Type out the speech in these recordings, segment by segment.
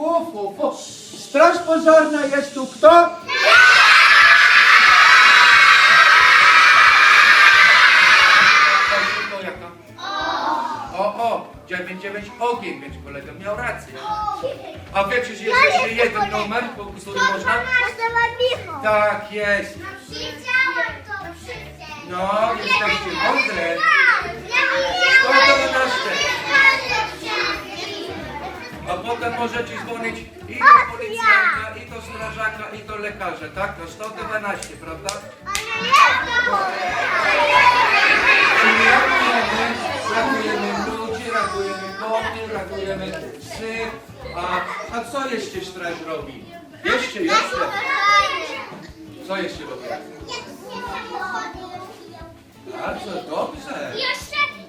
uf, uf. Straż pożarna jest tu kto? O, o, 99 ogień, więc kolega miał rację. A wiecie, że jest jeszcze jeden numer, po który można? Tak jest. No, no jesteście mądre. 112. możecie dzwonić i do policjanta, i do strażaka, i do lekarza, tak? To 112, prawda? Czyli ratujemy, ratujemy ludzi, ratujemy koty, ratujemy psy. A, a co jeszcze straż robi? Jeszcze, jeszcze. Co jeszcze robi? Bardzo dobrze. Jeszcze,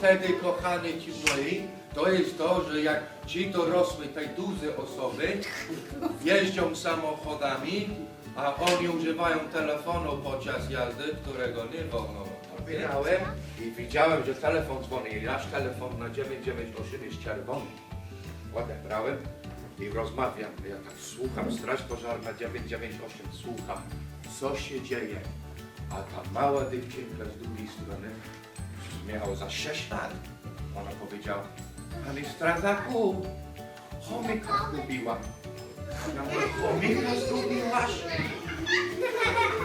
wtedy, kochani ci moi, to jest to, że jak ci dorosłe, te duże osoby jeżdżą samochodami, a oni używają telefonu podczas jazdy, którego nie wolno. Odbierałem i widziałem, że telefon dzwoni i nasz telefon na 998 jest czerwony. Odebrałem i rozmawiam. Ja tak słucham, straż pożarna 998, słucham, co się dzieje. A ta mała dziewczynka z drugiej strony miała za 6 lat. Ona powiedziała, Panie strażaku, chomika zgubiła. Ja mówię, chomika zgubiłaś?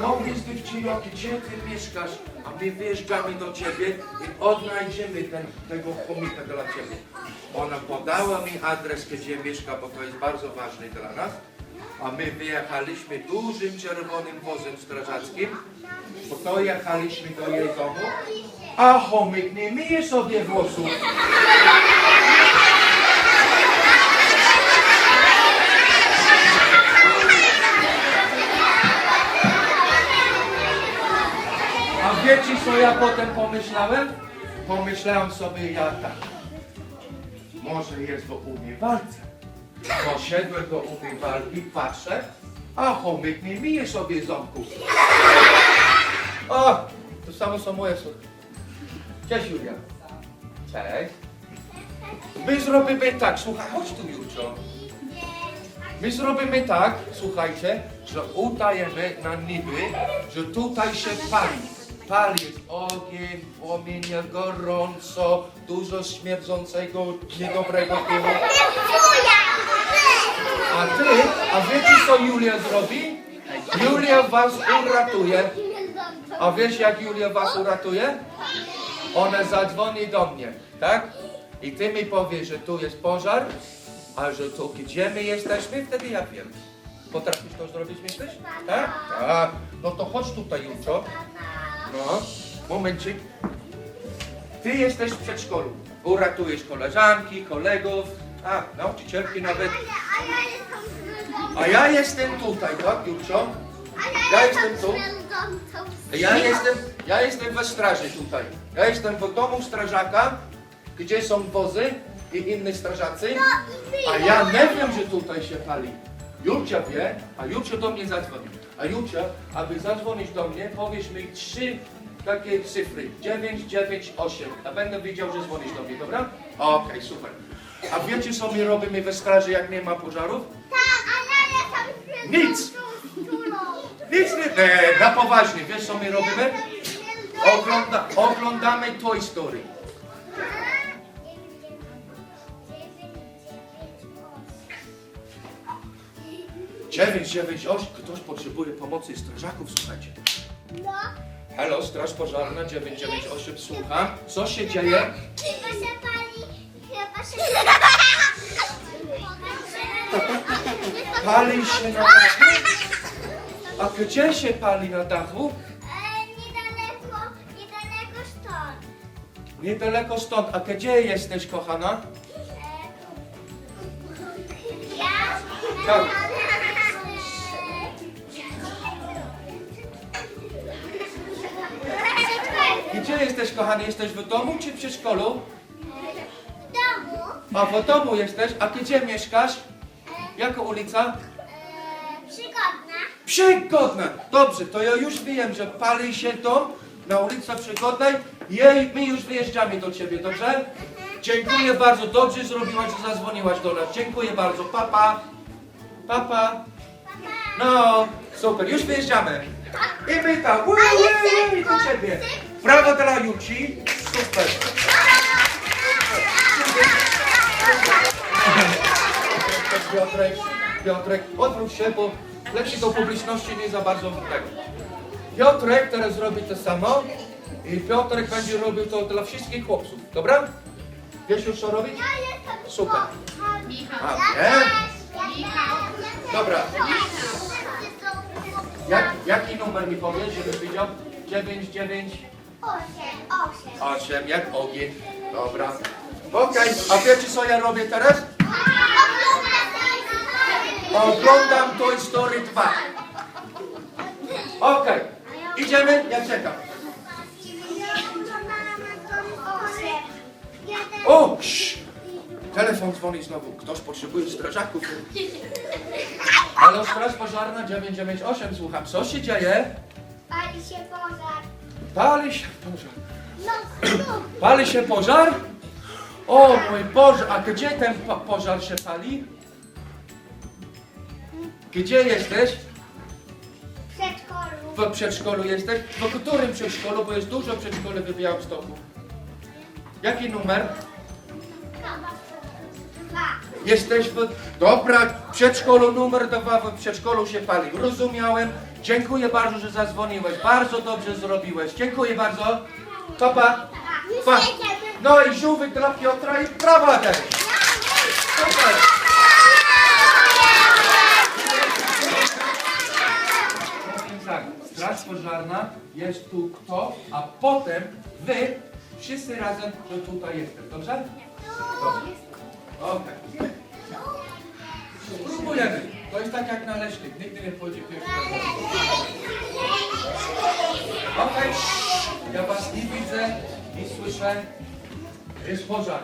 No więc dziewczyno, gdzie ty mieszkasz? A my wjeżdżamy do ciebie i odnajdziemy ten, tego chomika dla ciebie. Ona podała mi adres, gdzie mieszka, bo to jest bardzo ważne dla nas. A my wyjechaliśmy dużym czerwonym wozem strażackim, bo to jechaliśmy do jej domu, a chomik nie myje sobie włosów. A wiecie co ja potem pomyślałem? Pomyślałem sobie ja tak. Może jest do umywalce. Poszedłem do umywalki, patrzę, a chomik nie myje sobie ząbków. O, to samo są moje słowa. Cześć Julia. Cześć. My zrobimy tak, słuchaj, chodź tu Julcio. My zrobimy tak, słuchajcie, że udajemy na niby, że tutaj się pali. Pali jest ogień, płomienie gorąco, dużo śmierdzącego, niedobrego dymu. A ty, a wiecie co Julia zrobi? Julia was uratuje. A wiesz jak Julia was uratuje? Ona zadzwoni do mnie, tak? I ty mi powiesz, że tu jest pożar, a że tu gdzie my jesteśmy, wtedy ja wiem. Potrafisz to zrobić, myślisz? Tak? Tak. No to chodź tutaj, Julcio. No, momencik. Ty jesteś w przedszkolu. Uratujesz koleżanki, kolegów, a, nauczycielki nawet. A ja jestem tutaj, tak, Julcio? Ja jestem tu. Ja jestem, ja jestem we straży tutaj. Ja jestem w domu strażaka, gdzie są wozy i inni strażacy. A ja nie wiem, że tutaj się pali. Julcia wie, a Julcia do mnie zadzwoni. A Julcia, aby zadzwonić do mnie, powiesz mi trzy takie cyfry. 998. A będę wiedział, że dzwonisz do mnie, dobra? Okej, super. A wiecie, co my robimy we straży, jak nie ma pożarów? Nic. Nic nie... E, na poważnie, wiesz, co my robimy? Ogląda, oglądamy Toy Story. 998. Ktoś potrzebuje pomocy strażaków, słuchajcie. No, Halo, Straż Pożarna 998, słucham. Co się dzieje? chyba się pali, chyba się Pali się na dachu? A gdzie się pali na dachu? Niedaleko stąd. A gdzie jesteś, kochana? E, ja? Tak. Gdzie jesteś, kochany? Jesteś w domu czy w przedszkolu? W domu. A w domu jesteś? A gdzie mieszkasz? Jaka ulica? E, przygodna. Przygodna. Dobrze, to ja już wiem, że pali się dom, na ulicy Przygodnej. Jej, my już wyjeżdżamy do ciebie, dobrze? Dziękuję bardzo, dobrze zrobiłaś, że zadzwoniłaś do nas. Dziękuję bardzo, papa. Papa. No, super, już wyjeżdżamy. I my tam, ui, ui, ui, do ciebie. Brawo dla Juci, super. Piotrek, Piotrek, odwróć się, bo lepsi do publiczności nie za bardzo tego. Piotrek teraz zrobi to samo i Piotrek będzie robił to dla wszystkich chłopców, dobra? Wiesz już co robić? Ja jestem Super. Michał. A, nie? Dobra. Jak, jaki numer mi powiesz, żebym widział? 9, 9, Osiem, osiem. 8, jak ogień. Dobra. Okej, a wiecie co ja robię teraz? Oglądam Toy Story 2. Idziemy? Ja czekam. O! Sz. Telefon dzwoni znowu. Ktoś potrzebuje strażaków. Halo, straż pożarna 998, słucham. Co się dzieje? Pali się pożar. Pali się pożar. No, znów. Pali się pożar? O mój Boże, a gdzie ten po pożar się pali? Gdzie jesteś? W przedszkolu. Jesteś? W którym przedszkolu? Bo jest dużo przedszkoli w Białymstoku. Jaki numer? Jesteś w... Dobra, przedszkolu numer dwa, w przedszkolu się pali. Rozumiałem. Dziękuję bardzo, że zadzwoniłeś. Bardzo dobrze zrobiłeś. Dziękuję bardzo. Papa. Pa. No i żółwik dla Piotra i brawa też. Super. Powiem tak, jest tu kto, a potem wy wszyscy razem, że tutaj jestem, dobrze? Dobrze. Okej. Spróbujemy. To jest tak jak naleśnik, nigdy nie wchodzi pierwszy raz. Okej, ja was nie widzę, nie słyszę. Jest pożar.